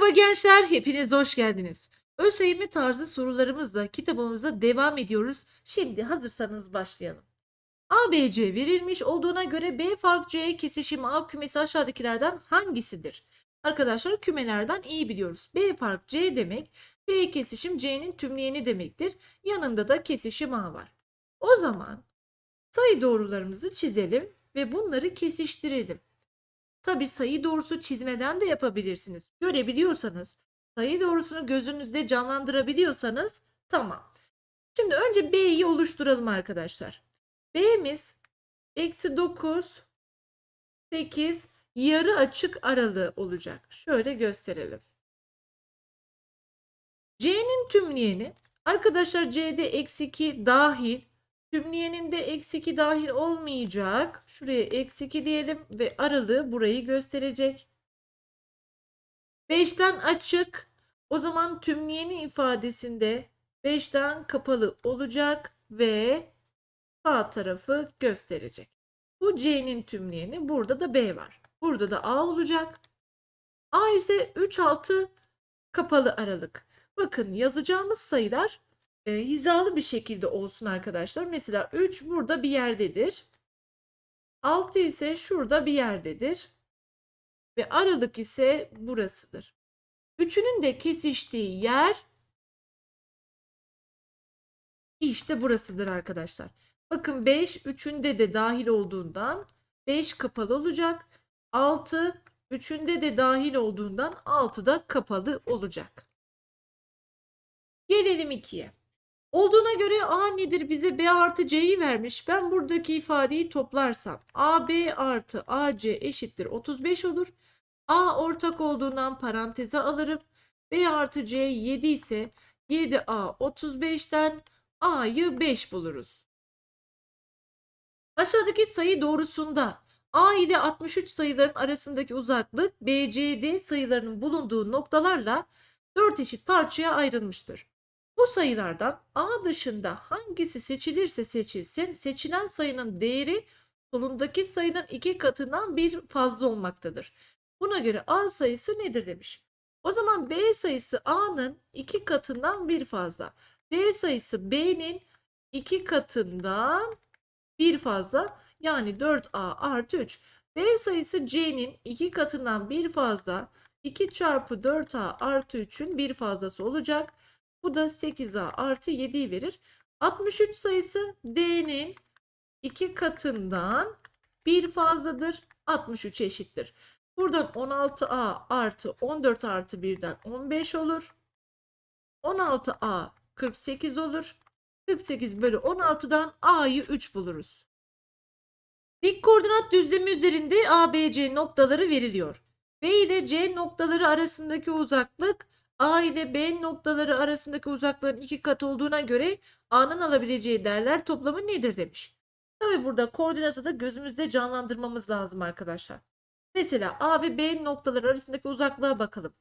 Merhaba gençler, hepiniz hoş geldiniz. ÖSYM tarzı sorularımızla kitabımıza devam ediyoruz. Şimdi hazırsanız başlayalım. ABC verilmiş olduğuna göre B fark C kesişim A kümesi aşağıdakilerden hangisidir? Arkadaşlar kümelerden iyi biliyoruz. B fark C demek B kesişim C'nin tümleyeni demektir. Yanında da kesişim A var. O zaman sayı doğrularımızı çizelim ve bunları kesiştirelim. Tabi sayı doğrusu çizmeden de yapabilirsiniz. Görebiliyorsanız, sayı doğrusunu gözünüzde canlandırabiliyorsanız tamam. Şimdi önce B'yi oluşturalım arkadaşlar. B'miz eksi 9, 8, yarı açık aralığı olacak. Şöyle gösterelim. C'nin tümleyeni arkadaşlar C'de eksi 2 dahil Tümleyeninde eksi 2 dahil olmayacak. Şuraya eksi 2 diyelim ve aralığı burayı gösterecek. 5'ten açık. O zaman tümleyeni ifadesinde 5'ten kapalı olacak ve sağ tarafı gösterecek. Bu C'nin tümleyeni. Burada da B var. Burada da A olacak. A ise 3 6 kapalı aralık. Bakın yazacağımız sayılar e, hizalı bir şekilde olsun arkadaşlar. Mesela 3 burada bir yerdedir. 6 ise şurada bir yerdedir. Ve aralık ise burasıdır. Üçünün de kesiştiği yer işte burasıdır arkadaşlar. Bakın 5 üçünde de dahil olduğundan 5 kapalı olacak. 6 üçünde de dahil olduğundan 6 da kapalı olacak. Gelelim 2'ye. Olduğuna göre A nedir? Bize B artı C'yi vermiş. Ben buradaki ifadeyi toplarsam AB artı AC eşittir 35 olur. A ortak olduğundan paranteze alırım. B artı C 7 ise 7A 35'ten A'yı 5 buluruz. Aşağıdaki sayı doğrusunda A ile 63 sayıların arasındaki uzaklık BCD sayılarının bulunduğu noktalarla 4 eşit parçaya ayrılmıştır. Bu sayılardan A dışında hangisi seçilirse seçilsin seçilen sayının değeri solundaki sayının iki katından bir fazla olmaktadır. Buna göre A sayısı nedir demiş. O zaman B sayısı A'nın iki katından bir fazla. D sayısı B'nin iki katından bir fazla yani 4A artı 3. D sayısı C'nin iki katından bir fazla 2 çarpı 4A artı 3'ün bir fazlası olacak. Bu da 8A artı 7'yi verir. 63 sayısı D'nin 2 katından bir fazladır. 63 eşittir. Buradan 16A artı 14 artı 1'den 15 olur. 16A 48 olur. 48 bölü 16'dan A'yı 3 buluruz. Dik koordinat düzlemi üzerinde ABC noktaları veriliyor. B ile C noktaları arasındaki uzaklık A ile B noktaları arasındaki uzaklığın iki katı olduğuna göre A'nın alabileceği değerler toplamı nedir demiş. Tabi burada koordinatı da gözümüzde canlandırmamız lazım arkadaşlar. Mesela A ve B noktaları arasındaki uzaklığa bakalım.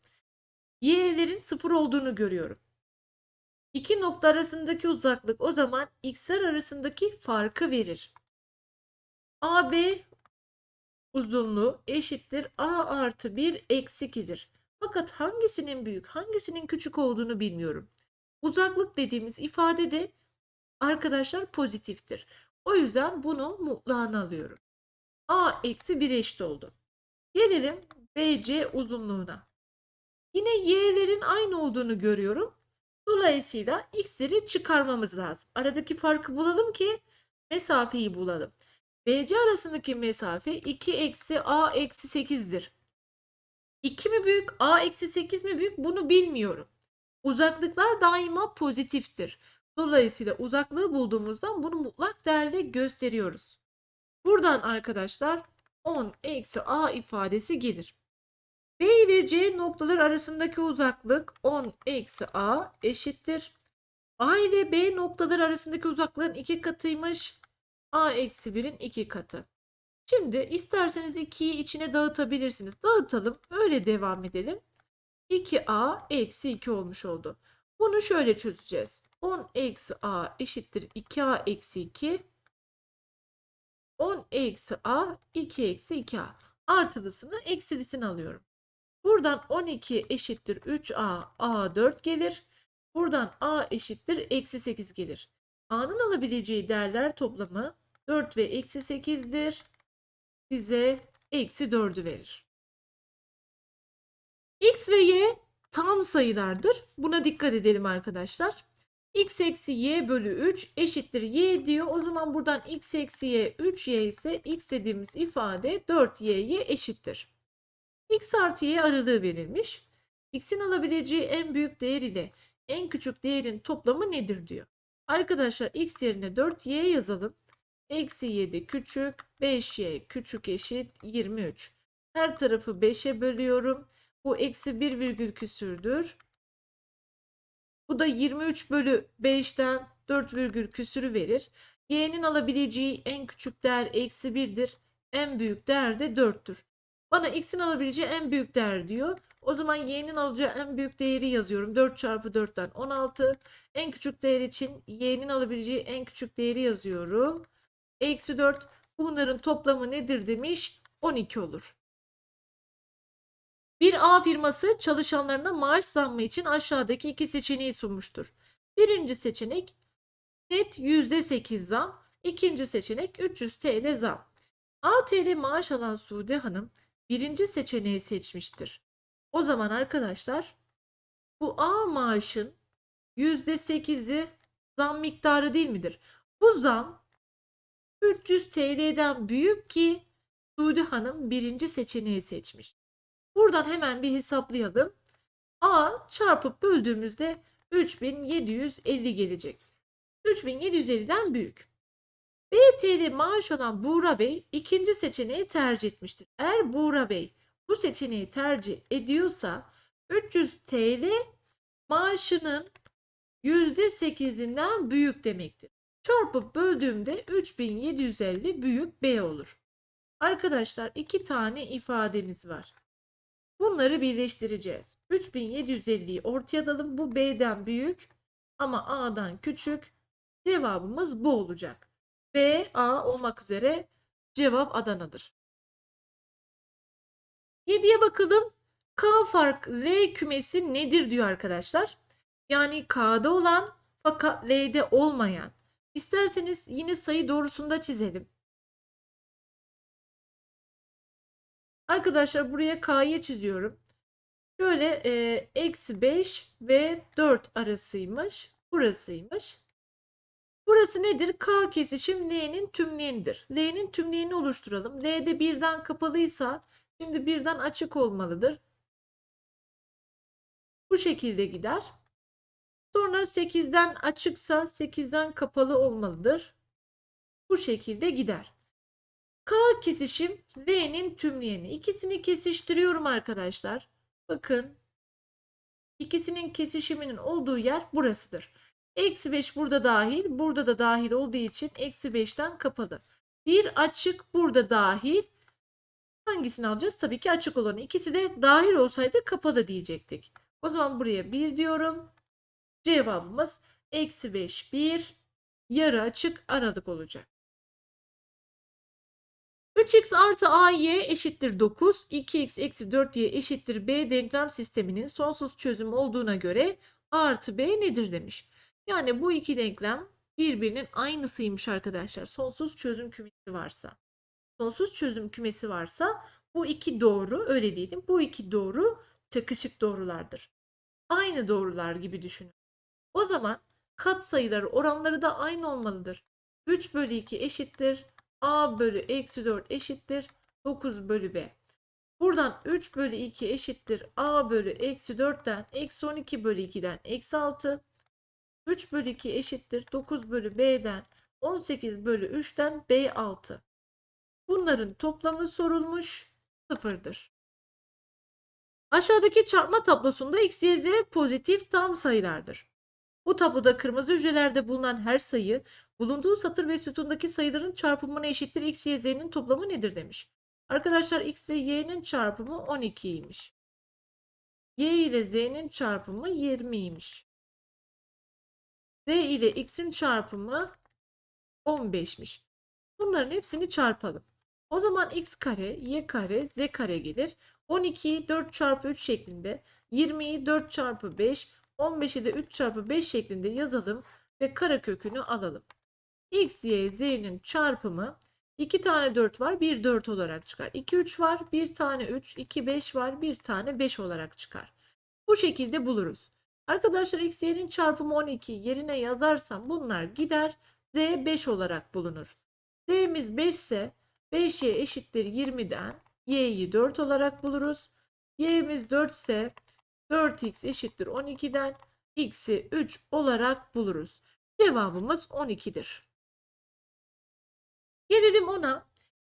Y'lerin sıfır olduğunu görüyorum. İki nokta arasındaki uzaklık o zaman x'ler arasındaki farkı verir. AB uzunluğu eşittir A artı 1 eksi 2'dir. Fakat hangisinin büyük, hangisinin küçük olduğunu bilmiyorum. Uzaklık dediğimiz ifade de arkadaşlar pozitiftir. O yüzden bunu mutlağına alıyorum. A eksi 1 eşit oldu. Gelelim BC uzunluğuna. Yine y'lerin aynı olduğunu görüyorum. Dolayısıyla x'leri çıkarmamız lazım. Aradaki farkı bulalım ki mesafeyi bulalım. BC arasındaki mesafe 2 eksi A eksi 8'dir. 2 mi büyük, a eksi 8 mi büyük bunu bilmiyorum. Uzaklıklar daima pozitiftir. Dolayısıyla uzaklığı bulduğumuzdan bunu mutlak değerle gösteriyoruz. Buradan arkadaşlar 10 eksi a ifadesi gelir. B ile C noktalar arasındaki uzaklık 10 eksi a eşittir. A ile B noktalar arasındaki uzaklığın iki katıymış. a eksi 1'in iki katı. Şimdi isterseniz 2'yi içine dağıtabilirsiniz. Dağıtalım. Öyle devam edelim. 2a eksi 2 olmuş oldu. Bunu şöyle çözeceğiz. 10 eksi a eşittir 2a eksi 2. 10 eksi a 2 eksi 2a. Artılısını eksilisini alıyorum. Buradan 12 eşittir 3a, a 4 gelir. Buradan a eşittir eksi 8 gelir. a'nın alabileceği değerler toplamı 4 ve eksi 8'dir. Bize eksi 4'ü verir. x ve y tam sayılardır. Buna dikkat edelim arkadaşlar. x eksi y bölü 3 eşittir y diyor. O zaman buradan x eksi y 3y ise x dediğimiz ifade 4y'ye eşittir. x artı y aralığı verilmiş. x'in alabileceği en büyük değer ile en küçük değerin toplamı nedir diyor. Arkadaşlar x yerine 4y yazalım. Eksi 7 küçük, 5y küçük eşit 23. Her tarafı 5'e bölüyorum. Bu eksi 1 virgül küsürdür. Bu da 23 bölü 5'ten 4 virgül küsürü verir. Y'nin alabileceği en küçük değer eksi 1'dir. En büyük değer de 4'tür. Bana x'in alabileceği en büyük değer diyor. O zaman y'nin alacağı en büyük değeri yazıyorum. 4 çarpı 4'ten 16. En küçük değer için y'nin alabileceği en küçük değeri yazıyorum. Eksi 4. Bunların toplamı nedir demiş? 12 olur. Bir A firması çalışanlarına maaş zammı için aşağıdaki iki seçeneği sunmuştur. Birinci seçenek net %8 zam. İkinci seçenek 300 TL zam. A TL maaş alan Sude Hanım birinci seçeneği seçmiştir. O zaman arkadaşlar bu A maaşın %8'i zam miktarı değil midir? Bu zam 300 TL'den büyük ki Sude Hanım birinci seçeneği seçmiş. Buradan hemen bir hesaplayalım. A çarpıp böldüğümüzde 3750 gelecek. 3750'den büyük. BTL maaş alan Buğra Bey ikinci seçeneği tercih etmiştir. Eğer Buğra Bey bu seçeneği tercih ediyorsa 300 TL maaşının %8'inden büyük demektir. Çarpıp böldüğümde 3750 büyük B olur. Arkadaşlar iki tane ifademiz var. Bunları birleştireceğiz. 3750'yi ortaya alalım. Bu B'den büyük ama A'dan küçük. Cevabımız bu olacak. B, A olmak üzere cevap Adana'dır. 7'ye bakalım. K fark L kümesi nedir diyor arkadaşlar. Yani K'da olan fakat L'de olmayan. İsterseniz yine sayı doğrusunda çizelim. Arkadaşlar buraya K'yı çiziyorum. Şöyle e, eksi 5 ve 4 arasıymış. Burasıymış. Burası nedir? K kesişim L'nin tümleyenidir. L'nin tümleyeni oluşturalım. L'de birden kapalıysa şimdi birden açık olmalıdır. Bu şekilde gider. Sonra 8'den açıksa 8'den kapalı olmalıdır. Bu şekilde gider. K kesişim L'nin tümleyeni. İkisini kesiştiriyorum arkadaşlar. Bakın. İkisinin kesişiminin olduğu yer burasıdır. Eksi 5 burada dahil. Burada da dahil olduğu için eksi 5'ten kapalı. Bir açık burada dahil. Hangisini alacağız? Tabii ki açık olanı. İkisi de dahil olsaydı kapalı diyecektik. O zaman buraya 1 diyorum. Cevabımız eksi 5 1 yarı açık aralık olacak. 3x artı ay eşittir 9, 2x eksi 4y eşittir b denklem sisteminin sonsuz çözüm olduğuna göre artı b nedir demiş. Yani bu iki denklem birbirinin aynısıymış arkadaşlar. Sonsuz çözüm kümesi varsa. Sonsuz çözüm kümesi varsa bu iki doğru öyle diyelim. Bu iki doğru çakışık doğrulardır. Aynı doğrular gibi düşünün. O zaman kat sayıları oranları da aynı olmalıdır. 3 bölü 2 eşittir. A bölü eksi 4 eşittir. 9 bölü B. Buradan 3 bölü 2 eşittir. A bölü eksi 4'ten eksi 12 bölü 2'den eksi 6. 3 bölü 2 eşittir. 9 bölü B'den 18 bölü 3'ten B 6. Bunların toplamı sorulmuş sıfırdır. Aşağıdaki çarpma tablosunda x, y, z pozitif tam sayılardır. Bu tabloda kırmızı hücrelerde bulunan her sayı bulunduğu satır ve sütundaki sayıların çarpımına eşittir x, y, z'nin toplamı nedir demiş. Arkadaşlar x ile y'nin çarpımı 12'ymiş. y ile z'nin çarpımı 20'ymiş. z ile x'in çarpımı 15'miş. Bunların hepsini çarpalım. O zaman x kare, y kare, z kare gelir. 12'yi 4 çarpı 3 şeklinde, 20'yi 4 çarpı 5, 15'i de 3 çarpı 5 şeklinde yazalım ve karekökünü alalım. X, Y, Z'nin çarpımı 2 tane 4 var, 1 4 olarak çıkar. 2 3 var, 1 tane 3, 2 5 var, 1 tane 5 olarak çıkar. Bu şekilde buluruz. Arkadaşlar X, Y'nin çarpımı 12 yerine yazarsam bunlar gider. Z 5 olarak bulunur. Z'miz 5 ise 5Y eşittir 20'den Y'yi 4 olarak buluruz. Y'miz 4 ise 4X eşittir 12'den X'i 3 olarak buluruz. Cevabımız 12'dir. Gelelim ona.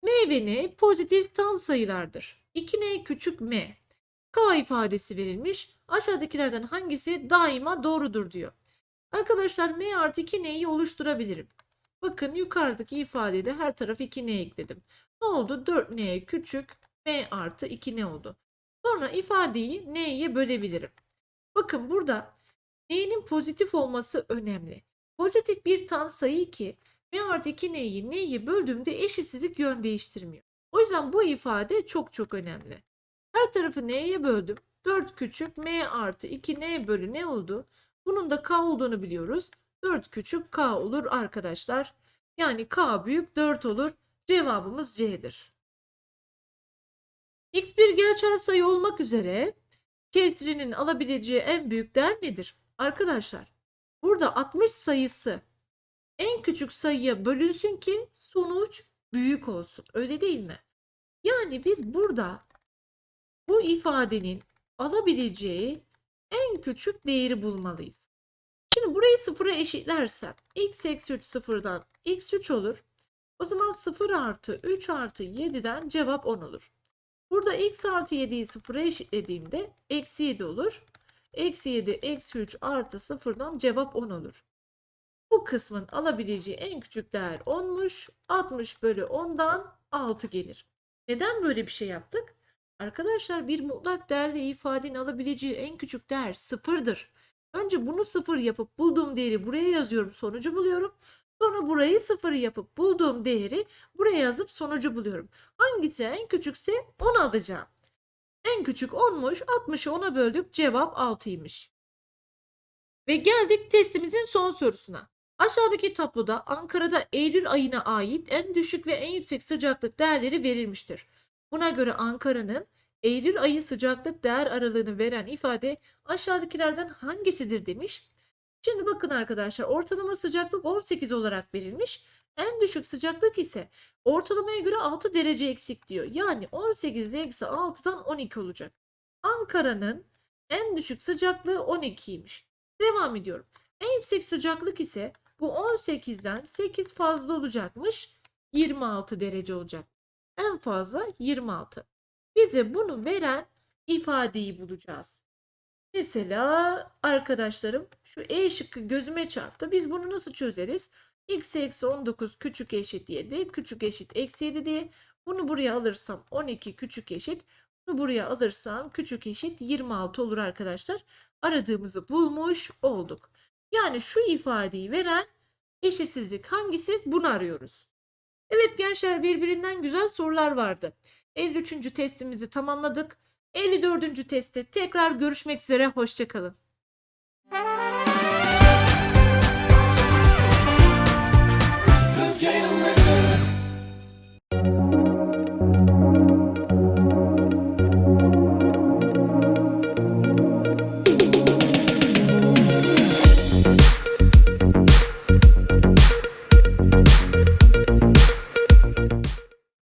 M ve N pozitif tam sayılardır. 2N küçük m. K ifadesi verilmiş. Aşağıdakilerden hangisi daima doğrudur diyor. Arkadaşlar m artı 2n'yi oluşturabilirim. Bakın yukarıdaki ifadede her taraf 2n ekledim. Ne oldu? 4n küçük m artı 2n oldu. Sonra ifadeyi n'ye bölebilirim. Bakın burada n'nin pozitif olması önemli. Pozitif bir tam sayı ki m artı 2n'yi n'ye böldüğümde eşitsizlik yön değiştirmiyor. O yüzden bu ifade çok çok önemli. Her tarafı n'ye böldüm. 4 küçük m artı 2n bölü ne oldu? Bunun da k olduğunu biliyoruz. 4 küçük k olur arkadaşlar. Yani k büyük 4 olur. Cevabımız C'dir. X bir gerçel sayı olmak üzere kesrinin alabileceği en büyük değer nedir? Arkadaşlar burada 60 sayısı en küçük sayıya bölünsün ki sonuç büyük olsun. Öyle değil mi? Yani biz burada bu ifadenin alabileceği en küçük değeri bulmalıyız. Şimdi burayı sıfıra eşitlersem x eksi 3 sıfırdan x 3 olur. O zaman 0 artı 3 artı 7'den cevap 10 olur. Burada x artı 7'yi sıfıra eşitlediğimde eksi 7 olur. Eksi 7 eksi 3 artı sıfırdan cevap 10 olur. Bu kısmın alabileceği en küçük değer 10'muş. 60 bölü 10'dan 6 gelir. Neden böyle bir şey yaptık? Arkadaşlar bir mutlak değerli ifadenin alabileceği en küçük değer sıfırdır. Önce bunu sıfır yapıp bulduğum değeri buraya yazıyorum sonucu buluyorum. Sonra burayı sıfır yapıp bulduğum değeri buraya yazıp sonucu buluyorum. Hangisi en küçükse onu alacağım. En küçük 10'muş 60'ı 10'a böldük cevap 6'ymış. Ve geldik testimizin son sorusuna. Aşağıdaki tabloda Ankara'da Eylül ayına ait en düşük ve en yüksek sıcaklık değerleri verilmiştir. Buna göre Ankara'nın Eylül ayı sıcaklık değer aralığını veren ifade aşağıdakilerden hangisidir demiş. Şimdi bakın arkadaşlar ortalama sıcaklık 18 olarak verilmiş. En düşük sıcaklık ise ortalamaya göre 6 derece eksik diyor. Yani 18 eksi 6'dan 12 olacak. Ankara'nın en düşük sıcaklığı 12'ymiş. Devam ediyorum. En yüksek sıcaklık ise bu 18'den 8 fazla olacakmış. 26 derece olacak. En fazla 26. Bize bunu veren ifadeyi bulacağız. Mesela arkadaşlarım şu E şıkkı gözüme çarptı. Biz bunu nasıl çözeriz? x eksi 19 küçük eşit 7 küçük eşit eksi 7 diye bunu buraya alırsam 12 küçük eşit bunu buraya alırsam küçük eşit 26 olur arkadaşlar. Aradığımızı bulmuş olduk. Yani şu ifadeyi veren eşitsizlik hangisi? Bunu arıyoruz. Evet gençler birbirinden güzel sorular vardı. 53. testimizi tamamladık. 54. testte tekrar görüşmek üzere. Hoşçakalın. Kız